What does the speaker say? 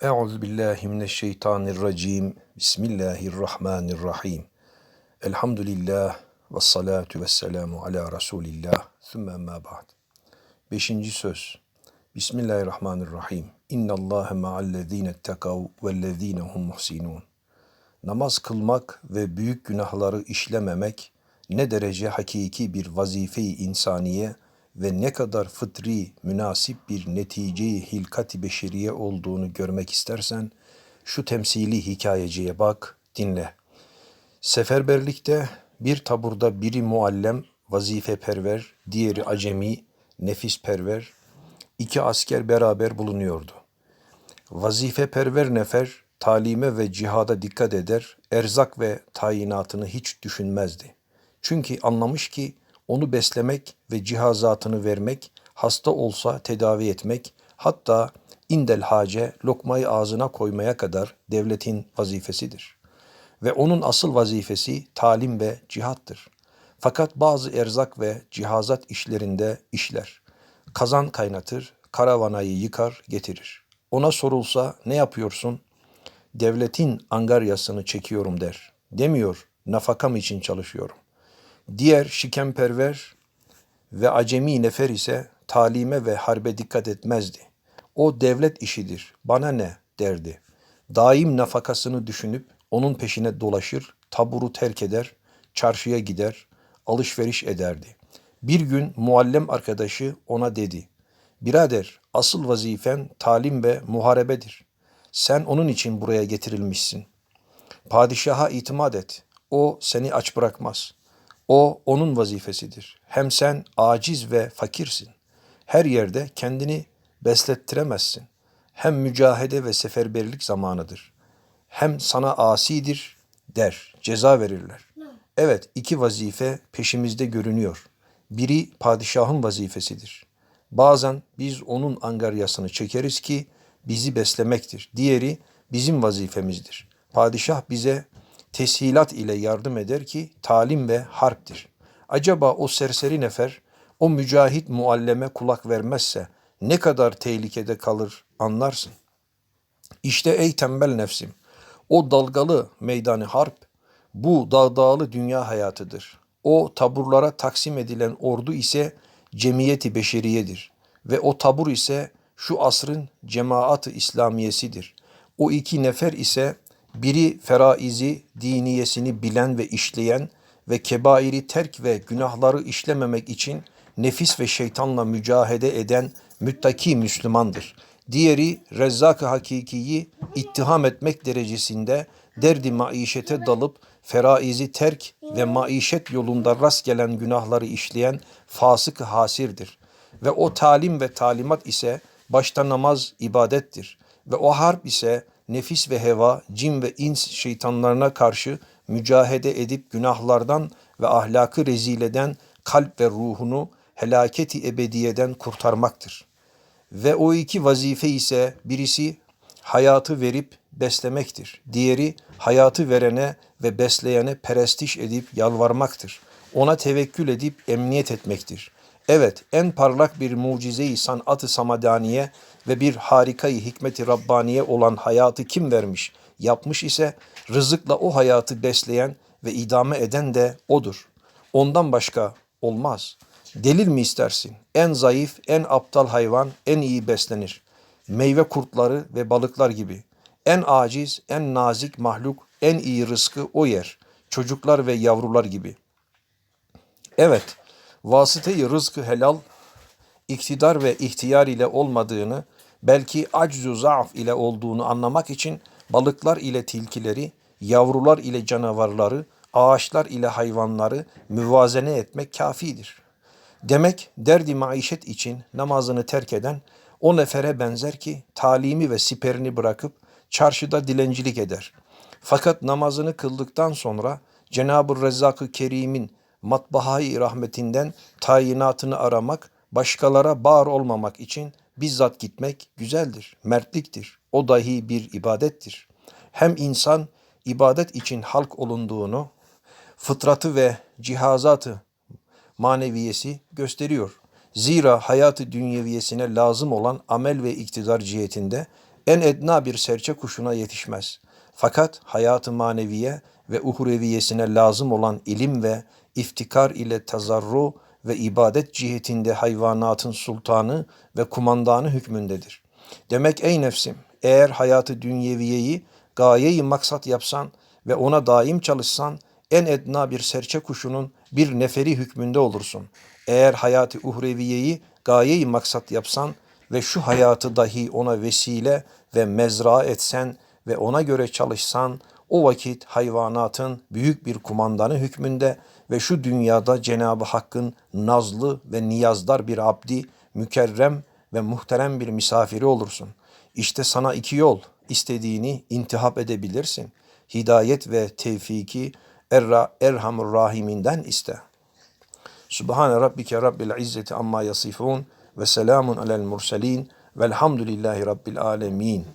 Euzu billahi mineşşeytanirracim. Bismillahirrahmanirrahim. Elhamdülillah ve salatu ve selamu ala Resulillah. Sümme emma ba'd. Beşinci söz. Bismillahirrahmanirrahim. İnnallâhe ma'allezîne ettekav vellezîne hum muhsinûn. Namaz kılmak ve büyük günahları işlememek ne derece hakiki bir vazife-i insaniye ve ne kadar fıtri, münasip bir netice-i hilkat-i beşeriye olduğunu görmek istersen, şu temsili hikayeciye bak, dinle. Seferberlikte bir taburda biri muallem, vazifeperver, diğeri acemi, nefisperver, iki asker beraber bulunuyordu. Vazifeperver nefer, talime ve cihada dikkat eder, erzak ve tayinatını hiç düşünmezdi. Çünkü anlamış ki, onu beslemek ve cihazatını vermek, hasta olsa tedavi etmek, hatta indel hace lokmayı ağzına koymaya kadar devletin vazifesidir. Ve onun asıl vazifesi talim ve cihattır. Fakat bazı erzak ve cihazat işlerinde işler. Kazan kaynatır, karavanayı yıkar, getirir. Ona sorulsa ne yapıyorsun? Devletin angaryasını çekiyorum der. Demiyor, nafakam için çalışıyorum. Diğer şikemperver ve acemi nefer ise talime ve harbe dikkat etmezdi. O devlet işidir, bana ne derdi. Daim nafakasını düşünüp onun peşine dolaşır, taburu terk eder, çarşıya gider, alışveriş ederdi. Bir gün muallem arkadaşı ona dedi. Birader asıl vazifen talim ve muharebedir. Sen onun için buraya getirilmişsin. Padişaha itimat et. O seni aç bırakmaz.'' O onun vazifesidir. Hem sen aciz ve fakirsin. Her yerde kendini beslettiremezsin. Hem mücahede ve seferberlik zamanıdır. Hem sana asidir der, ceza verirler. Evet iki vazife peşimizde görünüyor. Biri padişahın vazifesidir. Bazen biz onun angaryasını çekeriz ki bizi beslemektir. Diğeri bizim vazifemizdir. Padişah bize teshilat ile yardım eder ki talim ve harptir. Acaba o serseri nefer o mücahit mualleme kulak vermezse ne kadar tehlikede kalır anlarsın. İşte ey tembel nefsim o dalgalı meydanı harp bu dağdağlı dünya hayatıdır. O taburlara taksim edilen ordu ise cemiyeti beşeriyedir ve o tabur ise şu asrın cemaat-ı İslamiyesidir. O iki nefer ise biri feraizi, diniyesini bilen ve işleyen ve kebairi terk ve günahları işlememek için nefis ve şeytanla mücahede eden müttaki Müslümandır. Diğeri rezzak-ı hakikiyi ittiham etmek derecesinde derdi maişete dalıp feraizi terk ve maişet yolunda rast gelen günahları işleyen fasık hasirdir. Ve o talim ve talimat ise başta namaz ibadettir. Ve o harp ise nefis ve heva, cin ve ins şeytanlarına karşı mücahede edip günahlardan ve ahlakı rezil eden kalp ve ruhunu helaketi ebediyeden kurtarmaktır. Ve o iki vazife ise birisi hayatı verip beslemektir. Diğeri hayatı verene ve besleyene perestiş edip yalvarmaktır. Ona tevekkül edip emniyet etmektir. Evet, en parlak bir mucize-i sanat-ı samadaniye ve bir harikayı hikmeti Rabbaniye olan hayatı kim vermiş, yapmış ise rızıkla o hayatı besleyen ve idame eden de odur. Ondan başka olmaz. Delil mi istersin? En zayıf, en aptal hayvan en iyi beslenir. Meyve kurtları ve balıklar gibi. En aciz, en nazik mahluk en iyi rızkı o yer. Çocuklar ve yavrular gibi. Evet, vasıtayı rızkı helal, iktidar ve ihtiyar ile olmadığını, belki aczu zaaf ile olduğunu anlamak için balıklar ile tilkileri, yavrular ile canavarları, ağaçlar ile hayvanları müvazene etmek kafidir. Demek derdi maişet için namazını terk eden o nefere benzer ki talimi ve siperini bırakıp çarşıda dilencilik eder. Fakat namazını kıldıktan sonra Cenab-ı Rezzak-ı Kerim'in matbahayı rahmetinden tayinatını aramak, başkalara bağır olmamak için bizzat gitmek güzeldir, mertliktir. O dahi bir ibadettir. Hem insan ibadet için halk olunduğunu, fıtratı ve cihazatı maneviyesi gösteriyor. Zira hayatı dünyeviyesine lazım olan amel ve iktidar cihetinde en edna bir serçe kuşuna yetişmez. Fakat hayatı maneviye ve uhreviyesine lazım olan ilim ve iftikar ile tazarru ve ibadet cihetinde hayvanatın sultanı ve kumandanı hükmündedir. Demek ey nefsim, eğer hayatı dünyeviyeyi gayeyi maksat yapsan ve ona daim çalışsan, en edna bir serçe kuşunun bir neferi hükmünde olursun. Eğer hayatı uhreviyeyi gayeyi maksat yapsan ve şu hayatı dahi ona vesile ve mezra etsen ve ona göre çalışsan, o vakit hayvanatın büyük bir kumandanı hükmünde ve şu dünyada Cenab-ı Hakk'ın nazlı ve niyazdar bir abdi, mükerrem ve muhterem bir misafiri olursun. İşte sana iki yol, istediğini intihap edebilirsin. Hidayet ve tevfiki Erra, Erhamur Rahiminden iste. Subhane Rabbike Rabbil İzzeti amma yasifun ve selamun alel murselin velhamdülillahi Rabbil alemin.